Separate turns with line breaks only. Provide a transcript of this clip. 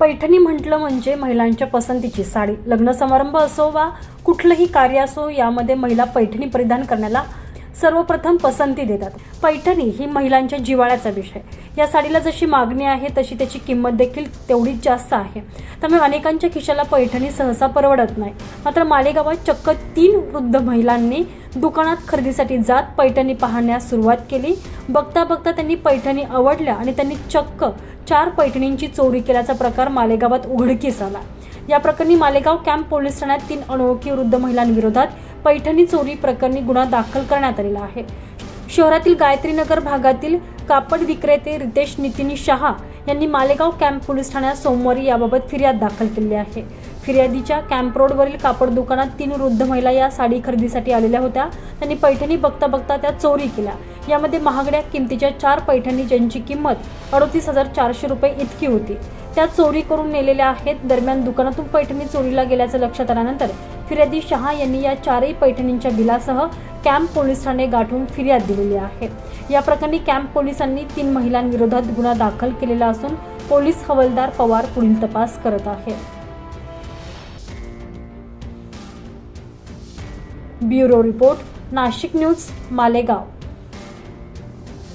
पैठणी म्हटलं म्हणजे महिलांच्या पसंतीची साडी. लग्न समारंभ असो वा कुठलंही कार्य असो यामध्ये महिला पैठणी परिधान करण्याला सर्वप्रथम पसंती देतात. पैठणी ही महिलांच्या जिवाळ्याचा विषय. या साडीला जशी मागणी आहे तशी त्याची किंमत देखील तेवढीच जास्त आहे. त्यामुळे अनेकांच्या खिशाला पैठणी सहसा परवडत नाही. मात्र मालेगावात चक्क तीन वृद्ध महिलांनी दुकानात खरेदीसाठी जात पैठणी पाहण्यास सुरुवात केली. बघता बघता त्यांनी पैठणी आवडल्या आणि त्यांनी चक्क चार पैठणींची चोरी केल्याचा प्रकार मालेगावात उघडकीस आला. या प्रकरणी मालेगाव कॅम्प पोलीस ठाण्यात तीन अनोळखी वृद्ध महिलांविरोधात पैठणी चोरी प्रकरणी गुन्हा दाखल करण्यात आलेला आहे. शहरातील गायत्रीनगर भागातील कापड विक्रेते रितेश नितिनी शहा यांनी मालेगाव कॅम्प पोलीस ठाण्यात सोमवारी याबाबत फिर्याद दाखल केली आहे. फिर्यादीच्या कॅम्प रोडवरील कापड दुकानात तीन वृद्ध महिला या साडी खरेदीसाठी आलेल्या होत्या. त्यांनी पैठणी बघता बघता त्या चोरी केल्या. यामध्ये महागड्या किमतीच्या चार पैठणी ज्यांची किंमत अडतीस हजार चारशे रुपये इतकी होती. त्या चोरी करून नेलेल्या आहेत. दरम्यान दुकानातून पैठणी चोरीला गेल्याचं लक्षात आल्यानंतर फिर्यादी शहा यांनी या चारही पैठणींच्या बिलासह कॅम्प पोलीस ठाणे गाठून फिर्याद दिलेली आहे. या प्रकरणी कॅम्प पोलिसांनी तीन महिलांविरोधात गुन्हा दाखल केलेला असून पोलीस हवालदार पवार पुढील तपास करत आहे. Bureau report Nashik news Malegaon.